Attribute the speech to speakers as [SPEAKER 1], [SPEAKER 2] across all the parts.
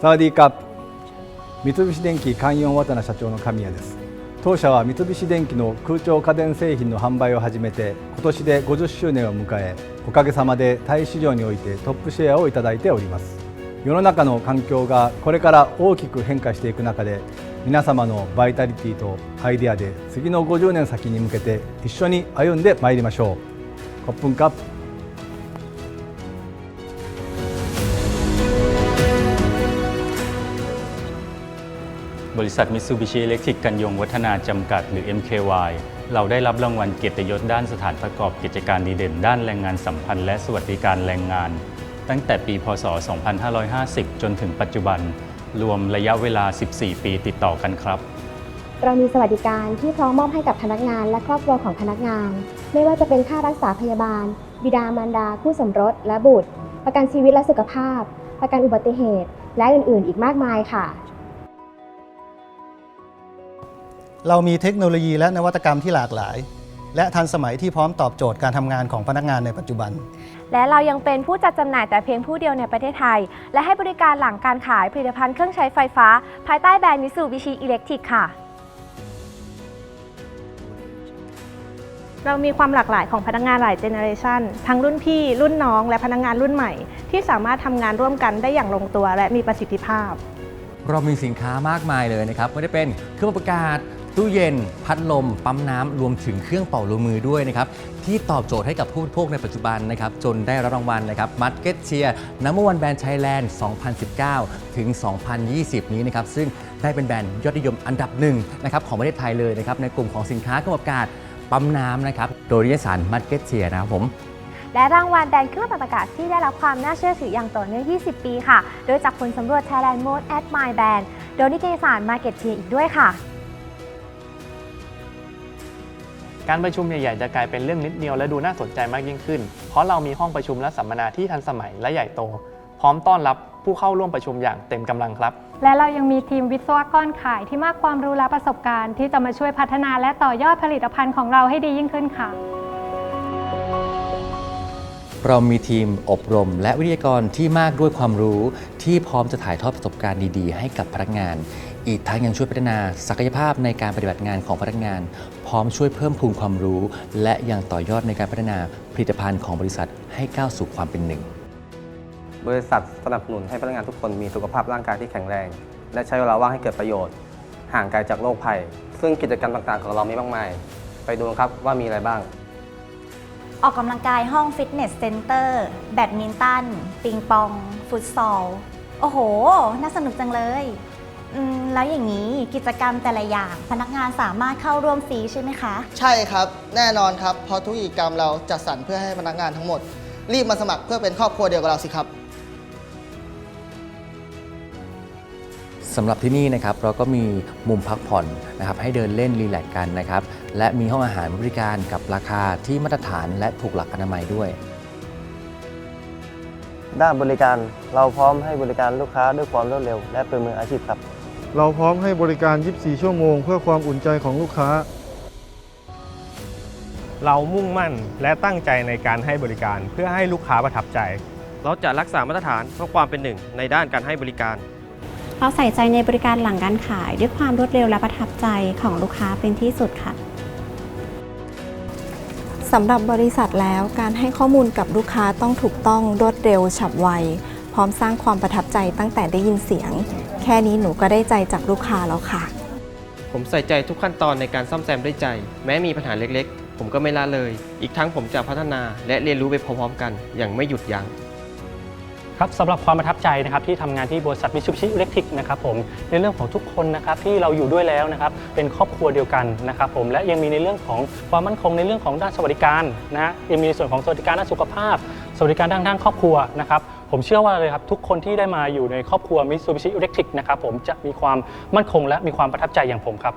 [SPEAKER 1] サワディーカップ。三菱電機関四渡名社長の神谷です。当社は三菱電機の空調家電製品の販売を始めて今年で50周年を迎えおかげさまでタイ市場においてトップシェアをいただいております。世の中の環境がこれから大きく変化していく中で皆様のバイタリティとアイデアで次の50年先に向けて一緒に歩んでまいりましょう。コップンカップ。
[SPEAKER 2] บริษัทมิ t ซูบิชิอิเล็กทริกกันยงวัฒนาจำกัด หรือ MKY เราได้รับรางวัลเกียรติยศด้านสถานประกอบกิจการดีเด่น ด้านแรงงานสัมพันธ์และสวัสดิการแรงงาน ตั้งแต่ปี พศ 2550 จนถึงปัจจุบัน รวมระยะเวลา 14 ปีติดต่อกันครับ
[SPEAKER 3] เรามีสวัสดิการที่พร้อมมอบให้กับพนักงานและครอบครัวของพนักงาน ไม่ว่าจะเป็นค่ารักษาพยาบาล บิดามารดา คู่สมรส และบุตร ประกันชีวิตและสุขภาพ ประกันอุบัติเหตุ และอื่น ๆ อีกมากมายค่ะ
[SPEAKER 4] เรามีเทคโนโลยีและนวัตกรรมที่หลากหลาย และทันสมัยที่พร้อมตอบโจทย์การทำงานของพนักงานในปัจจุบัน
[SPEAKER 5] และเรายังเป็นผู้จัดจำหน่ายแต่เพียงผู้เดียวในประเทศไทย และให้บริการหลังการขายผลิตภัณฑ์เครื่องใช้ไฟฟ้า ภายใต้แบรนด์มิสูบิชิอิเล็กทริกค่ะ
[SPEAKER 6] เรามีความหลากหลายของพนักงานหลายเจเนอเรชันทั้งรุ่นพี่รุ่นน้องและพนักงานรุ่นใหม่ ที่สามารถทำงานร่วมกันได้อย่างลงตัวและมีประสิทธิภาพ
[SPEAKER 7] เรามีสินค้ามากมายเลยนะครับไม่ได้เป็นเครื่องปรับอากาศ ตู้เย็น พัดลม ปั๊มน้ำรวมถึงเครื่องเป่าลมมือด้วยนะครับ ที่ตอบโจทย์ให้กับผู้บริโภคในปัจจุบันนะครับ จนได้รับรางวัลนะครับ Market Cheer Number One Brand Thailand 2019 ถึง 2020 นี้นะครับ ซึ่งได้เป็นแบรนด์ยอดนิยมอันดับหนึ่งนะครับของประเทศไทยเลยนะครับในกลุ่มของสินค้าเครื่องปรับกาศปั๊มน้ำนะครับโดยนิยสาร Market Cheer นะครับผม
[SPEAKER 5] และรางวัลแบรนด์เครื่องปรับอากาศที่ได้รับความน่าเชื่อถืออย่างต่อเนื่อง 20 ปีค่ะ โดยจากผลสำรวจ Thailand Most Admired Brand โดยนิตยสาร Market Cheer อีกด้วยค่ะ
[SPEAKER 8] การประชุมใหญ่ๆจะกลายเป็นเรื่องนิดเดียวและดูน่าสนใจมากยิ่งขึ้น เพราะเรามีห้องประชุมและสัมมนาที่ทันสมัยและใหญ่โต พร้อมต้อนรับผู้เข้าร่วมประชุมอย่างเต็มกำลังครับ
[SPEAKER 9] และเรายังมีทีมวิศวกรขายที่มากความรู้และประสบการณ์ ที่จะมาช่วยพัฒนาและต่อยอดผลิตภัณฑ์ของเราให้ดียิ่งขึ้นค่ะ
[SPEAKER 7] เรามีทีมอบรม และวิทยากรที่มากด้วยความรู้ที่พร้อมจะถ่ายทอดประสบการณ์ดีๆ ให้กับพนักงาน อีกทั้งยังช่วยพัฒนาศักยภาพในการปฏิบัติงานของพนักงาน พร้อมช่วยเพิ่มพูนความรู้ และยังต่อยอดในการพัฒนาผลิตภัณฑ์ของบริษัทให้ก้าวสู่ความเป็นหนึ่ง
[SPEAKER 10] บริษัทสนับสนุนให้พนักงานทุกคนมีสุขภาพร่างกายที่แข็งแรง และใช้เวลาว่างให้เกิดประโยชน์ ห่างไกลจากโรคภัย ซึ่งกิจกรรมต่างๆ ของเรามีมากมาย ไปดูกันครับว่ามีอะไรบ้าง
[SPEAKER 11] ออกกำลังกายห้องฟิตเนสเซ็นเตอร์ แบดมินตัน ปิงปอง ฟุตซอล โอ้โห น่าสนุกจังเลย อืมแล้วอย่างนี้กิจกรรมแต่ละอย่างพนักงานสามารถเข้าร่วมฟรีใช่ไหมคะ
[SPEAKER 12] ใช่ครับ แน่นอนครับ เพราะทุกกิจกรรมเราจัดสรรเพื่อให้พนักงานทั้งหมด รีบมาสมัครเพื่อเป็นครอบครัวเดียวกับเราสิครับ
[SPEAKER 7] สำหรับที่นี่นะครับเราก็มีมุมพักผ่อนนะครับให้เดินเล่นรีแลกซ์กันนะครับและมีห้องอาหารบริการกับราคาที่มาตรฐานและถูกหลักอนามัยด้วย
[SPEAKER 10] ด้านบริการเราพร้อมให้บริการลูกค้าด้วยความรวดเร็ว และเป็นมืออาชีพครับ
[SPEAKER 13] เราพร้อมให้บริการ 24 ชั่วโมง เพื่อความอุ่นใจของลูกค้า
[SPEAKER 14] เรามุ่งมั่นและตั้งใจในการให้บริการเพื่อให้ลูกค้าประทับใจ
[SPEAKER 15] เราจะรักษามาตรฐานเพื่อความเป็นหนึ่งในด้านการให้บริการ
[SPEAKER 16] เราใส่ใจในบริการหลังการขาย ด้วยความรวดเร็วและประทับใจของลูกค้าเป็นที่สุดค่ะ
[SPEAKER 17] สำหรับบริษัทแล้วการให้ข้อมูลกับลูกค้าต้องถูกต้องรวดเร็วฉับไว พร้อมสร้างความประทับใจตั้งแต่ได้ยินเสียง แค่นี้หนูก็ได้ใจจากลูกค้าแล้วค่ะ
[SPEAKER 15] ผมใส่ใจทุกขั้นตอนในการซ่อมแซมด้วยใจ แม้มีปัญหาเล็กๆ ผมก็ไม่ละเลย อีกทั้งผมจะพัฒนาและเรียนรู้ไปพร้อมๆกัน อย่างไม่หยุดยัง้ง
[SPEAKER 14] ครับสำหรับความประทับใจนะครับที่ทำงานที่บริษัทมิ t ซูบิชิอิเล็กทริกนะครับผมในเรื่องของทุกคนนะครับที่เราอยู่ด้วยแล้วนะครับเป็นครอบครัวเดียวกันนะครับผมและยังมีในเรื่องของความมั่นคงในเรื่องของด้านสวัสดิการนะฮะยังมีในส่วนของสวัสดิการด้านสุขภาพ สวัสดิการด้านด้านครอบครัวนะครับ ผมเชื่อว่าเลยครับทุกคนที่ได้มาอยู่ในครอบครัวมิ t ซูบิชิอิเล็กทริกนะครับผมจะมีความมั่นคงและมีความประทับใจอย่างผมครับ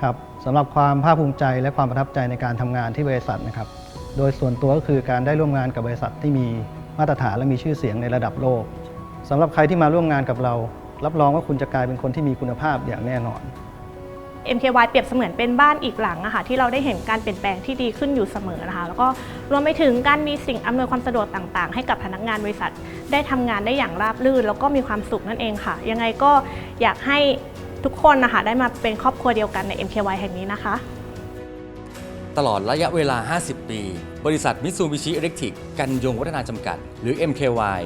[SPEAKER 4] ครับสำหรับความภาคภูมิใจและความประทับใจในการทำงานที่บริษัทนะครับ โดยส่วนตัวก็คือการได้ร่วมงานกับบริษัทที่มีมาตรฐานและมีชื่อเสียงในระดับโลกสำหรับใครที่มาร่วมงานกับเรา รับรองว่าคุณจะกลายเป็นคนที่มีคุณภาพอย่างแน่นอน
[SPEAKER 6] MKY เปรียบเสมือนเป็นบ้านอีกหลังอะค่ะที่เราได้เห็นการเปลี่ยนแปลงที่ดีขึ้นอยู่เสมอนะคะ แล้วก็รวมไปถึงการมีสิ่งอำนวยความสะดวกต่างๆ ให้กับพนักงานบริษัท ได้ทำงานได้อย่างราบรื่น แล้วก็มีความสุขนั่นเองค่ะ ยังไงก็อยากให้ทุกคนนะคะได้มาเป็นครอบครัวเดียวกันใน MKY แห่งนี้นะคะ
[SPEAKER 7] ตลอดระยะเวลา 50 ปี บริษัทมิตซูบิชิอิเล็กทริกกันยงวัฒนาจำกัด หรือ MKY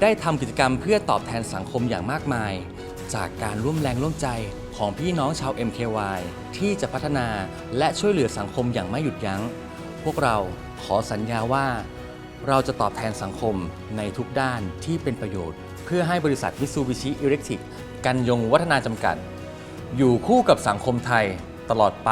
[SPEAKER 7] ได้ทำกิจกรรมเพื่อตอบแทนสังคมอย่างมากมาย จากการร่วมแรงร่วมใจของพี่น้องชาว MKY ที่จะพัฒนาและช่วยเหลือสังคมอย่างไม่หยุดยัง้ง พวกเราขอสัญญาว่า เราจะตอบแทนสังคมในทุกด้านที่เป็นประโยชน์ เพื่อให้บริษัทมิตซูบิชิอิเล็กทริกกันยงวัฒนาจำกัด อยู่คู่กับสังคมไทยตลอดไป